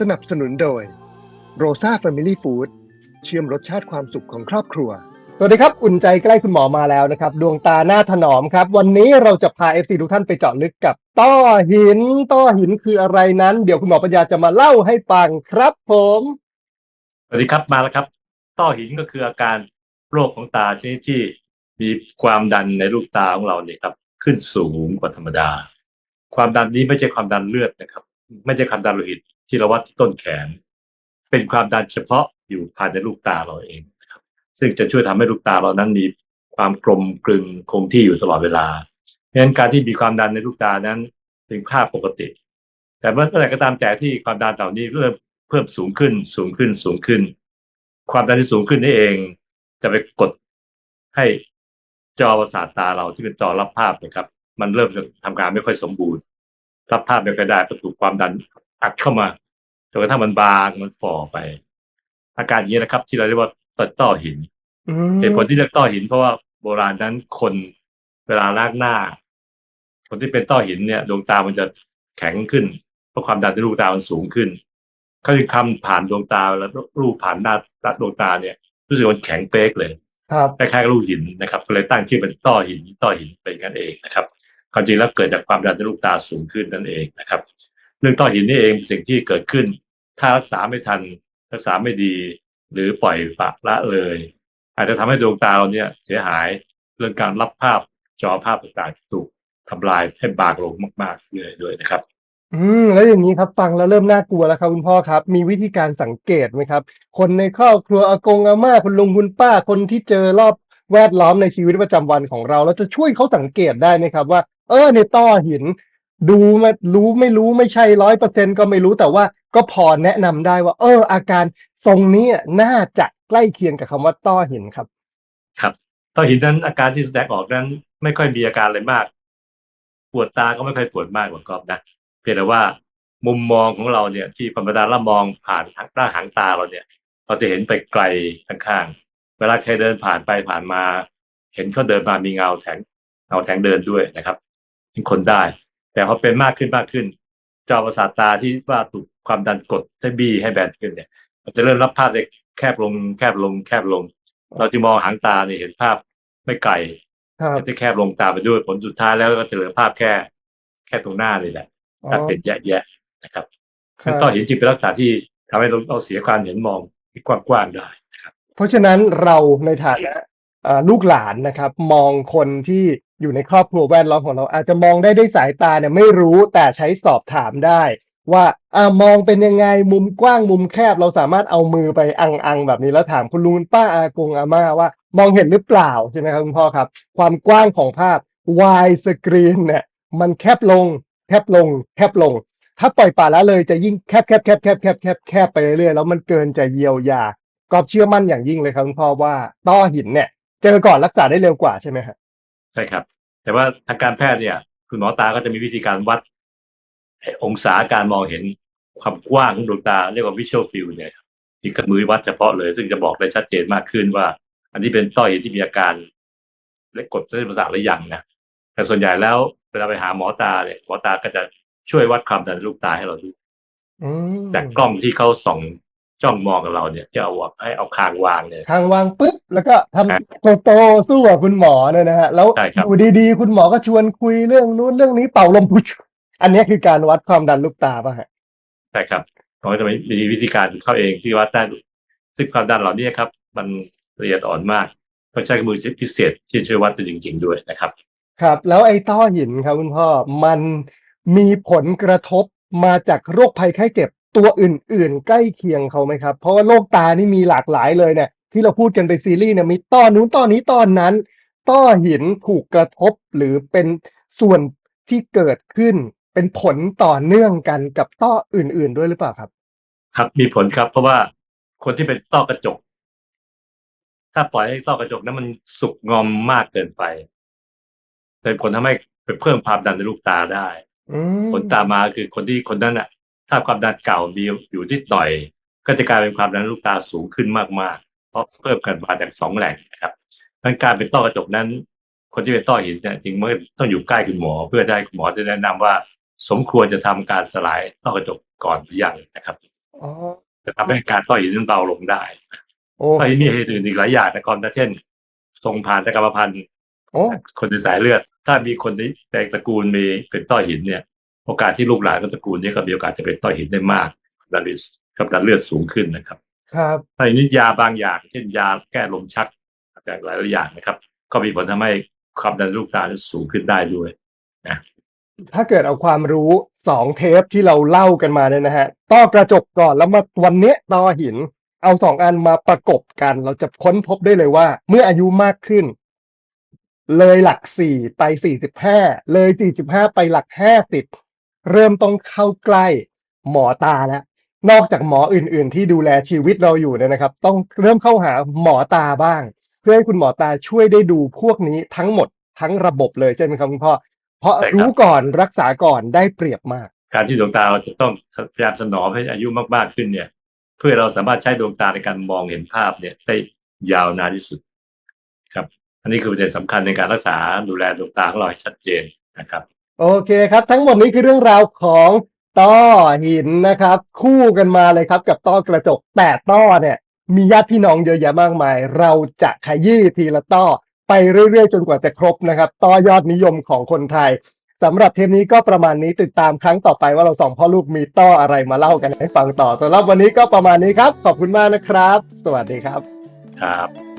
สนับสนุนโดยโรซ a า Family Food เชื่อมรสชาติความสุขของครอบครัว สวัสดีครับ อุ่นใจใกล้คุณหมอมาแล้วนะครับ ดวงตาหน้าถนอมครับ วันนี้เราจะพา FC ทุกท่านไปเจาะลึกกับต้อหิน ต้อหินคืออะไรนั้น เดี๋ยวคุณหมอปัญญาจะมาเล่าให้ฟังครับผม สวัสดีครับมาแล้วครับ ต้อหินก็คืออาการโรคของตาชนิดที่มีความดันในลูกตาของเราเนี่ยครับ ขึ้นสูงกว่าธรรมดา ความดันนี้ไม่ใช่ความดันเลือดนะครับ ไม่ใช่ความดันโลหิตที่เราวัดที่ต้นแขน เป็นความดันเฉพาะอยู่ภายในลูกตาเราเอง ซึ่งจะช่วยทำให้ลูกตาเรานั้นมีความกลมกลึงคงที่อยู่ตลอดเวลาเพราะฉะนั้นการที่มีความดันในลูกตานั้นเป็นค่าปกติ แต่เมื่อไหร่ก็ตามแต่ที่ความดันเหล่านี้เริ่มเพิ่มสูงขึ้นสูงขึ้นสูงขึ้น ความดันที่สูงขึ้นนี่เองจะไปกดให้จอประสาทตาเราที่เป็นจอรับภาพนะครับ มันเริ่มจะทำงานไม่ค่อยสมบูรณ์ รับภาพไม่ค่อยได้ก็ถูกความดันอัดเข้ามาจนกระทั่งมันบางมันฝ่อไป อาการอย่างนี้นะครับ ที่เราเรียกว่าตัดต้อหินอืมเหตุผลที่เรียกต้อหิน เพราะว่าโบราณนั้นคนเวลาล้างหน้า คนที่เป็นต้อหินเนี่ยดวงตามันจะแข็งขึ้น เพราะความดันในลูกตามันสูงขึ้นเขาจึงคำผ่านดวงตาแล้วรูปผ่านหน้าดวงตาเนี่ยรู้สึกว่ามันแข็งเป๊กเลยครับคล้ายๆกับลูกหินนะครับ ก็เลยตั้งชื่อเป็นต้อหิน ต้อหินเป็นกันเองนะครับ ความจริงแล้วเกิดจากความดันในลูกตาสูงขึ้นนั่นเองนะครับ เรื่องต้อหินนี่เองเป็นสิ่งที่เกิดขึ้น ถ้ารักษาไม่ทันรักษาไม่ดี หรือปล่อยปละละเลย อาจจะทำให้ดวงตาเราเนี่ยเสียหายเรื่องการรับภาพจอภาพต่างๆถูกทำลายให้บางลงมากๆเรื่อยด้วยนะครับ อืมแล้วอย่างนี้ครับฟังแล้วเริ่มน่ากลัวแล้วครับคุณพ่อครับ มีวิธีการสังเกตไหมครับ คนในครอบครัวอากงอาม่าคุณลุงคุณป้าคนที่เจอรอบแวดล้อมในชีวิตประจำวันของเราเราจะช่วยเขาสังเกตได้ไหมครับว่า เออในต้อหิน ดูมารู้ไม่รู้ไม่ใช่ร้อยเปอร์เซ็นก็ไม่รู้แต่ว่าก็พอแนะนำได้ว่า เออ อาการทรงนี้น่าจะใกล้เคียงกับคำว่าต้อหินครับ ครับต้อหินนั้นอาการที่แสดงออกนั้น ไม่ค่อยมีอาการอะไรมาก ปวดตาก็ไม่ค่อยปวดมากกว่ากอบนะเพียงแต่ว่ามุมมองของเราเนี่ย ที่ธรรมดาเรามองผ่านทางด้านหางตาเราเนี่ยเราจะเห็นไปไกลข้างๆเวลาใครเดินผ่านไปผ่านมา เห็นเขาเดินมามีเงาแทงเงาแทงเดินด้วยนะครับ เป็นคนได้ แต่พอเป็นมากขึ้นมากขึ้นจอประสาทตาที่ว่าถูกความดันกดให้บี้ให้แบนขึ้นเนี่ย มันจะเริ่มรับภาพได้แคบลงแคบลงแคบลง เราจะมองหางตาเนี่ยเห็นภาพไม่ไกลครับจะแคบลงตามไปด้วยผลสุดท้ายแล้วก็จะเหลือภาพแค่ แค่ตรงหน้านี่แหละอ๋อถ้าเป็นแยะๆนะครับครับต้อหินจริงเป็นลักษณะที่ทำให้เราเราเสียความเห็นมองที่กว้างๆได้เพราะฉะนั้นเราในฐานะเอ่อลูกหลานนะครับ มองคนที่ อยู่ในครอบครัวแวดล้อมของเรา อาจจะมองได้ด้วยสายตาเนี่ยไม่รู้แต่ใช้สอบถามได้ ว่าอ่ามองเป็นยังไงมุมกว้างมุมแคบ เราสามารถเอามือไปอังอังๆแบบนี้แล้วถามคุณลุงป้าอากงอาม่าว่า มองเห็นหรือเปล่าใช่ไหมครับคุณพ่อครับ ความกว้างของภาพ wide screen เนี่ยมันแคบลงแคบลงแคบลง ถ้าปล่อยป่าละเลยจะยิ่งแคบแคบแคบแคบแคบแคบแคบไปเรื่อยๆแล้วมันเกินจะเยียวยากอบเชื่อมั่นอย่างยิ่งเลยครับคุณพ่อว่าต้อหินเนี่ย เจอก่อนรักษาได้เร็วกว่าใช่ไหมครับ ใช่ครับ แต่ว่าทางการแพทย์เนี่ยคุณหมอตาก็จะมีวิธีการวัดองศาการมองเห็นความกว้างของดวงตาเรียกว่า visual field เนี่ยครับที่เครื่องมือวัดเฉพาะเลย ซึ่งจะบอกได้ชัดเจนมากขึ้นว่า อันนี้เป็นต้อหินที่มีอาการและกดเส้นประสาทหรือยังนะแต่ส่วนใหญ่แล้วเวลาไปหาหมอตาเนี่ยหมอตาก็จะช่วยวัดความดันลูกตาให้เราดูอืมจากกล้องที่เขาส่อง จ้องมองกับเราเนี่ยจะเอาให้เอาคางวางเนี่ยทางวางปุ๊บแล้วก็ทครับำโตโตๆสู้กับคุณหมอเนี่ยนะฮะแล้วใช่ครับอยู่ดีๆ คุณหมอก็ชวนคุยเรื่องนู้นเรื่องนี้เป่าลมพุชอันนี้คือการวัดความดันลูกตาป่ะฮะใช่ครับเขาก็จะมีวิธีการเขาเองที่วัดได้ซึ่งความดันเหล่านี้ครับ มันละเอียดอ่อนมากต้องใช้เครื่องมือพิเศษที่ช่วยวัดได้จริง ๆ ด้วยนะครับ ครับ แล้วไอ้ต้อหินครับคุณพ่อมันมีผลกระทบมาจากโรคภัยไข้เจ็บ ตัวอื่นๆ ใกล้เคียงเขาไหมครับ เพราะว่าโรคตานี่มีหลากหลายเลยเนี่ย ที่เราพูดกันไปซีรีส์เนี่ยมีต้อนู้นต้อนี้ต้อนั้น ต้อหินถูกกระทบหรือเป็นส่วนที่เกิดขึ้น เป็นผลต่อเนื่องกันกับต้ออื่น ๆด้วยหรือเปล่าครับ ครับมีผลครับ เพราะว่าคนที่เป็นต้อกระจก ถ้าปล่อยให้ต้อกระจกนั้นมันสุกงอมมากเกินไปเป็นผลทำให้ไปเพิ่มความดันในลูกตาได้อืมผลตามมาคือคนที่คนนั้นอะ ถ้าความดันเก่ามีอยู่นิดหน่อย ก็จะกลายเป็นความดันลูกตาสูงขึ้นมากๆ เพราะเพิ่มกันมาจากสองแหล่งนะครับดังนั้นการเป็นต้อกระจกนั้น คนที่เป็นต้อหินเนี่ยจริงมันต้องอยู่ใกล้คุณหมอ เพื่อได้คุณหมอจะแนะนำว่า สมควรจะทำการสลายต้อกระจกก่อนหรือยังนะครับอ๋อจะทำให้อาการต้อหินนั้นเบาลงได้โอ้ต้อหินมีเหตุอื่นอีกหลายอย่างนะครับเช่นส่งผ่านจากกรรมพันธุ์โอ้คนในสายเลือด ถ้ามีคนที่ในตระกูลมีเป็นต้อหินเนี่ย โอกาสที่ลูกหลานของตระกูลนี้ก็มีโอกาสจะเป็นต้อหินได้มากดันเลือดกับดันเลือดสูงขึ้นนะครับ ครับถ้าอย่างนี้ยาบางอย่าง เช่นยาแก้ลมชักจากหลายๆอย่างนะครับ ก็มีผลทำให้ความดันลูกตาสูงขึ้นได้ด้วยถ้าเกิดเอาความรู้สองเทปที่เราเล่ากันมาเนี่ยนะฮะต้อกระจกก่อนแล้วมาวันเนี้ยต้อหิน เอาสองอันมาประกบกัน เราจะค้นพบได้เลยว่า เมื่ออายุมากขึ้น เลยหลักสี่ไปสี่สิบห้าเลยสี่สิบห้าไปหลักห้าสิบ เริ่มต้องเข้าใกล้หมอตาแล้วนอกจากหมออื่น ๆ ที่ดูแลชีวิตเราอยู่เนี่ยนะครับ ต้องเริ่มเข้าหาหมอตาบ้าง เพื่อให้คุณหมอตาช่วยได้ดูพวกนี้ทั้งหมดทั้งระบบเลยใช่ไหมครับคุณพ่อเพราะใช่ครับรู้ก่อนรักษาก่อนได้เปรียบมาก การที่ดวงตาเราจะต้องพยายามสนองให้อายุมากๆขึ้นเนี่ย เพื่อเราสามารถใช้ดวงตาในการมองเห็นภาพเนี่ยได้ยาวนานที่สุดครับ อันนี้คือประเด็นสำคัญในการรักษาดูแลดวงตาของเราให้ชัดเจนนะครับ โอเคครับ ทั้งหมดนี้คือเรื่องราวของต้อหินนะครับ คู่กันมาเลยครับ กับต้อกระจกแต่ต้อเนี่ยมีญาติพี่น้องเยอะแยะมากมาย เราจะขยี้ทีละต้อไปเรื่อยๆ จนกว่าจะครบนะครับ ต้อยอดนิยมของคนไทยสำหรับเทปนี้ก็ประมาณนี้ติดตามครั้งต่อไปว่าเราสองพ่อลูกมีต้ออะไรมาเล่ากันให้ฟังต่อสำหรับวันนี้ก็ประมาณนี้ครับ ขอบคุณมากนะครับ สวัสดีครับครับ